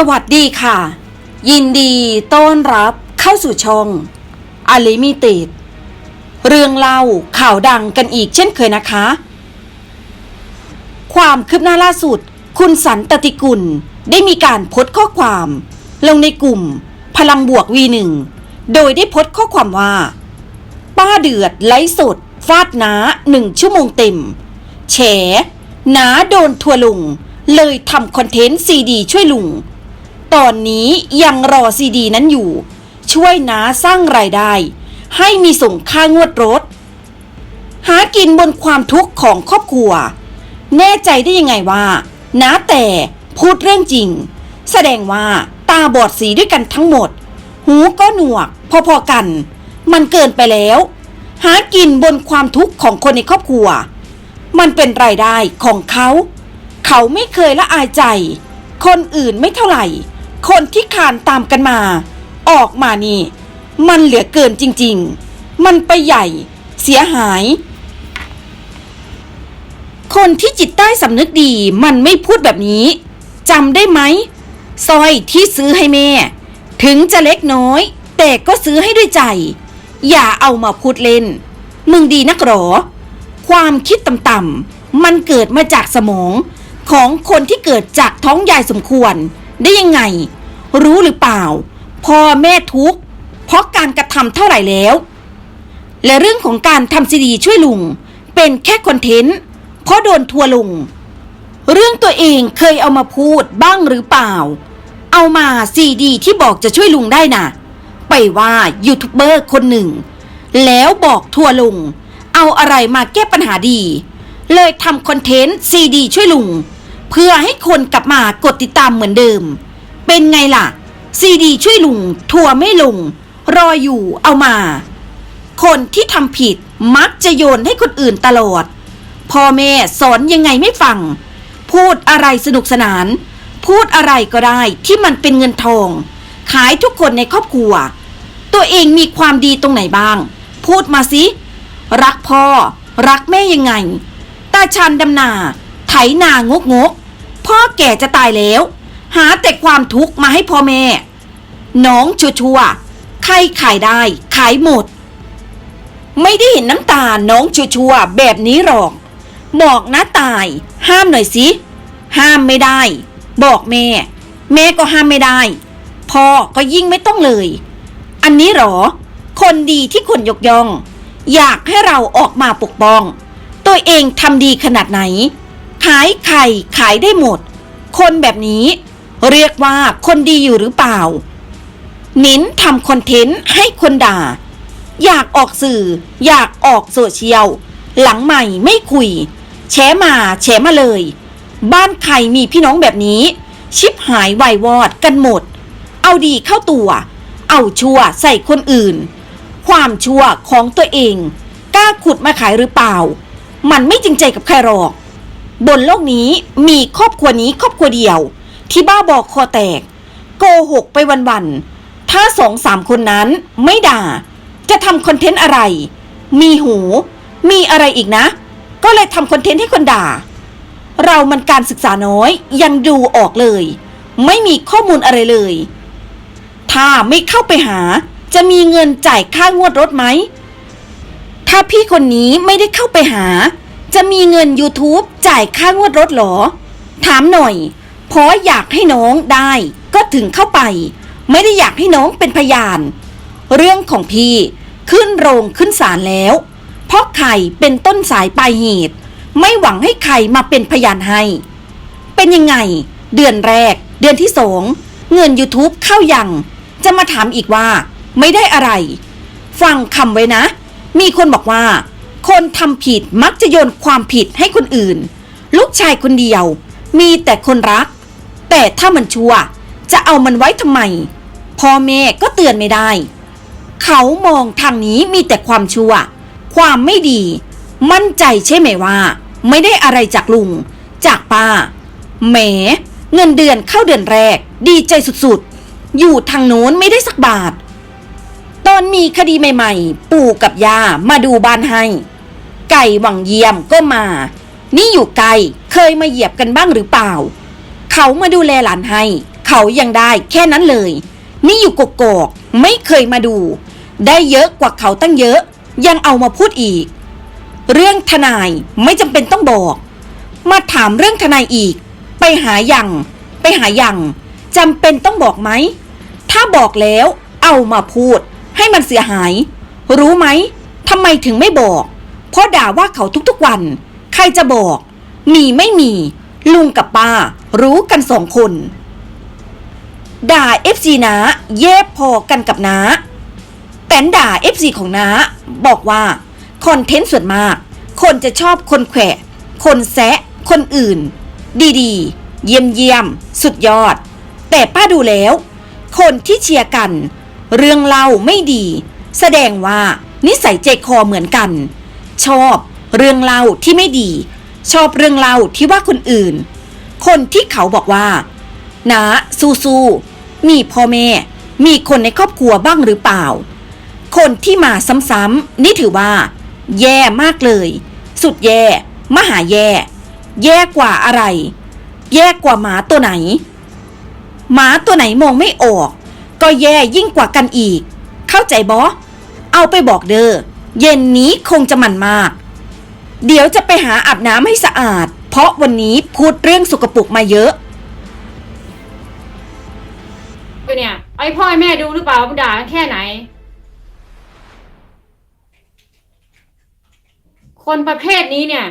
สวัสดีค่ะ ยินดีต้อนรับเข้าสู่ช่องอลิมิต็ดเรื่องเล่าข่าวดังกันอีกเช่นเคยนะคะ ความคืบหน้าล่าสุด คุณสันตติกุลได้มีการโพสต์ข้อความ ลงในกลุ่ม พลังบวกวีหนึ่งโดยได้โพสต์ข้อความว่า ป้าเดือดไลฟ์สด ฟาดน้าหนึ่งชั่วโมงเต็มแฉน้าโดนทัวลุงเลยทำคอนเทนต์ซีดีช่วยลุง ตอนนี้ยังรอซีดีนั้นอยู่ ช่วยน้าสร้างรายได้ ให้มีส่งค่างวดรถ หากินบนความทุกข์ของครอบครัว แน่ใจได้ยังไงว่าน้าแต่พูดเรื่องจริง แสดงว่าตาบอดสีด้วยกันทั้งหมด หูก็หนวก พอๆกัน มันเกินไปแล้ว หากินบนความทุกข์ของคนในครอบครัว มันเป็นรายได้ของเขา เขาไม่เคยละอายใจ คนอื่นไม่เท่าไหร่ คนที่คานตามกันมา ออกมานี่ มันเหลือเกินจริง ๆ มันไปใหญ่ เสียหาย คนที่จิตใต้สำนึกดีมันไม่พูดแบบนี้จำได้ไหมสร้อยที่ซื้อให้แม่ ถึงจะเล็กน้อย แต่ก็ซื้อให้ด้วยใจ อย่าเอามาพูดเล่น มึงดีนักหรอ ความคิดต่ำๆมันเกิดมาจากสมองของคนที่เกิดจากท้องยายสมควร ได้ยังไง รู้หรือเปล่า พ่อแม่ทุกข์เพราะการกระทำเท่าไหร่แล้ว และเรื่องของการทำซีดีช่วยลุง เป็นแค่คอนเทนต์เพราะโดนทัวร์ลงเรื่องตัวเองเคยเอามาพูดบ้างหรือเปล่า เอามาซีดีที่บอกจะช่วยลุงได้น่ะ ไปว่ายูทูบเบอร์คนหนึ่ง แล้วบอกทัวร์ลงเอาอะไรมาแก้ปัญหาดี เลยทำคอนเทนต์ซีดีช่วยลุง เพื่อให้คนกลับมากดติดตามเหมือนเดิม เป็นไงล่ะ ซีดีช่วยลุง ทัวร์ไม่ลง รออยู่เอามา คนที่ทำผิดมักจะโยนให้คนอื่นตลอด พ่อแม่สอนยังไงไม่ฟัง พูดอะไรสนุกสนาน พูดอะไรก็ได้ที่มันเป็นเงินทอง ขายทุกคนในครอบครัว ตัวเองมีความดีตรงไหนบ้าง พูดมาสิ รักพ่อ รักแม่ยังไง ตาชันดำนา ไถนางกงก พ่อแก่จะตายแล้ว หาแต่ความทุกข์มาให้พ่อแม่ น้องชัวชัวๆใครขายได้ ขายหมด ไม่ได้เห็นน้ำตา น้องชัวชัวๆแบบนี้หรอก บอกนะตาย ห้ามหน่อยสิ ห้ามไม่ได้ บอกแม่ แม่ก็ห้ามไม่ได้ พ่อก็ยิ่งไม่ต้องเลย อันนี้หรอ คนดีที่คนยกย่อง อยากให้เราออกมาปกป้อง ตัวเองทำดีขนาดไหน ขายไข่ขายได้หมด คนแบบนี้ เรียกว่าคนดีอยู่หรือเปล่าน้นทำคอนเทนต์ให้คนด่า อยากออกสื่อ อยากออกโซเชียล หลังใหม่ไม่คุย แฉมาแฉมาเลย บ้านใครมีพี่น้องแบบนี้ ชิบหายวายวอดกันหมด เอาดีเข้าตัว เอาชั่วใส่คนอื่น ความชั่วของตัวเอง กล้าขุดมาขายหรือเปล่า มันไม่จริงใจกับใครหรอก บนโลกนี้มีครอบครัวนี้ครอบครัวเดียว ที่บ้าบอกคอแตก โกหกไปวันๆ ถ้าสองสามคนนั้นไม่ด่า จะทำคอนเทนต์อะไร มีหู มีอะไรอีกนะ ก็เลยทำคอนเทนต์ให้คนด่า เรามันการศึกษาน้อย ยังดูออกเลย ไม่มีข้อมูลอะไรเลย ถ้าไม่เข้าไปหา จะมีเงินจ่ายค่างวดรถไหมถ้าพี่คนนี้ไม่ได้เข้าไปหา จะมีเงิน YouTube จ่ายค่างวดรถหรอ ถามหน่อยเพราะอยากให้น้องได้ก็ถึงเข้าไป ไม่ได้อยากให้น้องเป็นพยาน เรื่องของพี่ขึ้นโรงขึ้นศาลแล้ว เพราะใครเป็นต้นสายปลายเหตุ ไม่หวังให้ใครมาเป็นพยานให้ เป็นยังไง เดือนแรก เดือนที่สองเงิน YouTube เข้ายัง จะมาถามอีกว่า ไม่ได้อะไร ฟังคำไว้นะ มีคนบอกว่า คนทำผิดมักจะโยนความผิดให้คนอื่น ลูกชายคนเดียว มีแต่คนรัก แต่ถ้ามันชั่ว จะเอามันไว้ทำไม พ่อแม่ก็เตือนไม่ได้ เขามองทางนี้มีแต่ความชั่ว ความไม่ดี มั่นใจใช่ไหมว่า ไม่ได้อะไรจากลุง จากป้าแหม เงินเดือนเข้าเดือนแรก ดีใจสุดๆ อยู่ทางโน้นไม่ได้สักบาท ตอนมีคดีใหม่ๆ ปู่กับย่ามาดูบ้านให้ ไก่หวังเยี่ยมก็มา นี่อยู่ไกลเคยมาเหยียบกันบ้างหรือเปล่า เขามาดูแลหลานให้ เขายังได้แค่นั้นเลย นี่อยู่กกอกๆไม่เคยมาดู ได้เยอะกว่าเขาตั้งเยอะ ยังเอามาพูดอีก เรื่องทนายไม่จำเป็นต้องบอก มาถามเรื่องทนายอีก ไปหาอย่างไปหาอย่างจำเป็นต้องบอกไหม ถ้าบอกแล้วเอามาพูด ให้มันเสียหาย รู้ไหมทำไมถึงไม่บอก เพราะด่าว่าเขาทุกๆวัน ใครจะบอก มีไม่มี ลุงกับป้า รู้กันสองคน ด่าเอฟซีนะแยบพอกันกับน้าแต่นด่า FC ของน้าบอกว่า คอนเทนต์ส่วนมาก คนจะชอบคนแขวะ คนแซะ คนอื่น ดีๆ เยี่ยมเยี่ยมๆสุดยอด แต่ป้าดูแล้ว คนที่เชียร์กัน เรื่องเล่าไม่ดี แสดงว่านิสัยใจคอเหมือนกัน ชอบเรื่องเล่าที่ไม่ดี ชอบเรื่องเล่าที่ว่าคนอื่น คนที่เขาบอกว่านาสู้ๆมีพ่อแม่ มีคนในครอบครัวบ้างหรือเปล่า คนที่มาซ้ำๆนี่ถือว่า แย่มากเลย สุดแย่ มหาแย่ แย่กว่าอะไร แย่กว่าหมาตัวไหน หมาตัวไหนมองไม่ออก ก็แย่ยิ่งกว่ากันอีก เข้าใจบอเอาไปบอกเด้อเย็นนี้คงจะมันมาก เดี๋ยวจะไปหาอาบน้ำให้สะอาด เพราะวันนี้พูดเรื่องสกปรกมาเยอะเนี่ยไอ้พ่อให้แม่ดูหรือเปล่าว่ามันด่ากันแค่ไหน คนประเภทนี้เนี่ย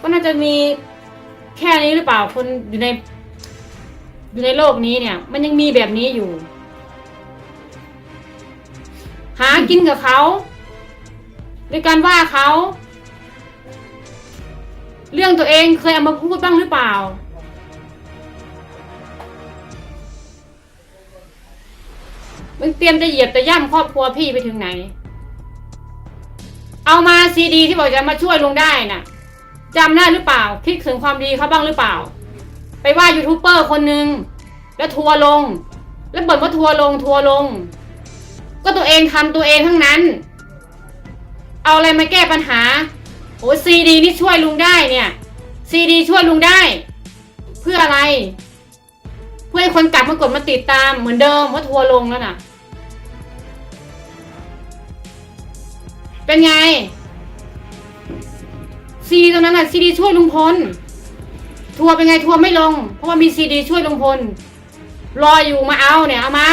ก็น่าจะมีแค่นี้หรือเปล่าคนอยู่ใน อยู่ในโลกนี้เนี่ย มันยังมีแบบนี้อยู่ หากินกับเขาด้วยการว่าเขาเรื่องตัวเองเคยเอามาพูดบ้างหรือเปล่า มึงเตรียมจะเหยียบจะย่ำครอบครัวพี่ไปถึงไหน เอามาซีดีที่บอกจะมาช่วยลุงได้น่ะจำได้หรือเปล่า คิดถึงความดีเขาบ้างหรือเปล่า ไปว่ายูทูบเบอร์คนหนึ่งแล้วทัวร์ลง แล้วบ่นว่าทัวร์ลง ทัวร์ลง ก็ตัวเองทำตัวเองทั้งนั้น เอาอะไรมาแก้ปัญหาโอ้ซีดีนี่ช่วยลุงได้เนี่ยซีดีช่วยลุงได้ เพื่ออะไร เพื่อให้คนกลับมากดมาติดตามเหมือนเดิมว่าทัวร์ลงแล้วน่ะ เป็นไงซีดีตรงนั้นน่ะซีดีช่วยลุงพล ทัวร์เป็นไงทัวร์ไม่ลง เพราะว่ามีซีดีช่วยลุงพล รออยู่มาเอาเนี่ยเอามา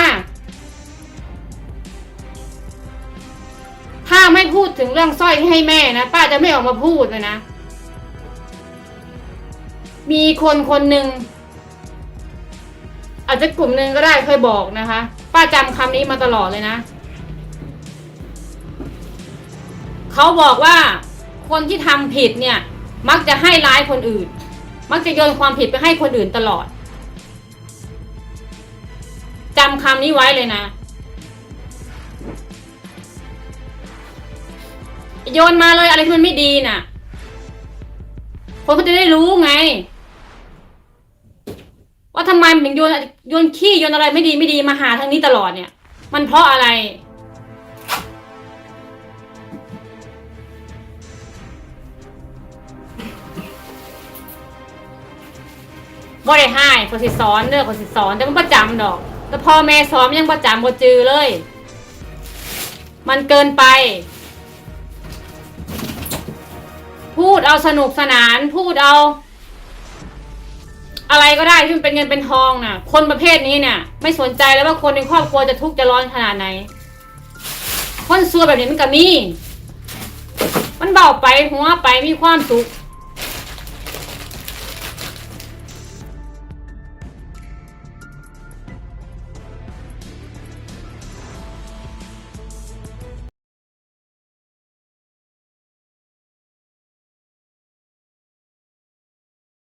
ถ้าไม่พูดถึงเรื่องสร้อยที่ให้แม่นะป้าจะไม่ออกมาพูดเลยนะ มีคนคนหนึ่งอาจจะกลุ่มหนึ่งก็ได้เคยบอกนะคะ ป้าจำคำนี้มาตลอดเลยนะเขาบอกว่าคนที่ทำผิดเนี่ย มักจะให้ร้ายคนอื่น มักจะโยนความผิดไปให้คนอื่นตลอดจำคำนี้ไว้เลยนะ โยนมาเลยอะไรที่มันไม่ดีน่ะ คนเขาจะได้รู้ไง ว่าทำไมมันถึงโยนโยนขี้โยนอะไรไม่ดีไม่ดีมาหาทางนี้ตลอดเนี่ย มันเพราะอะไร บ่ได้ให้คนสิสอนเด้อคนสิสอนแต่มันประจำดอก แต่พ่อแม่สอนยังประจำบ่จือเลย มันเกินไป พูดเอาสนุกสนาน พูดเอา อะไรก็ได้ที่มันเป็นเงินเป็นทองน่ะ คนประเภทนี้เนี่ยไม่สนใจแล้วว่าคนในครอบครัวจะทุกข์จะร้อนขนาดไหน คนซัวแบบนี้มันก็มีมันเบาไปหัวไปมีความสุข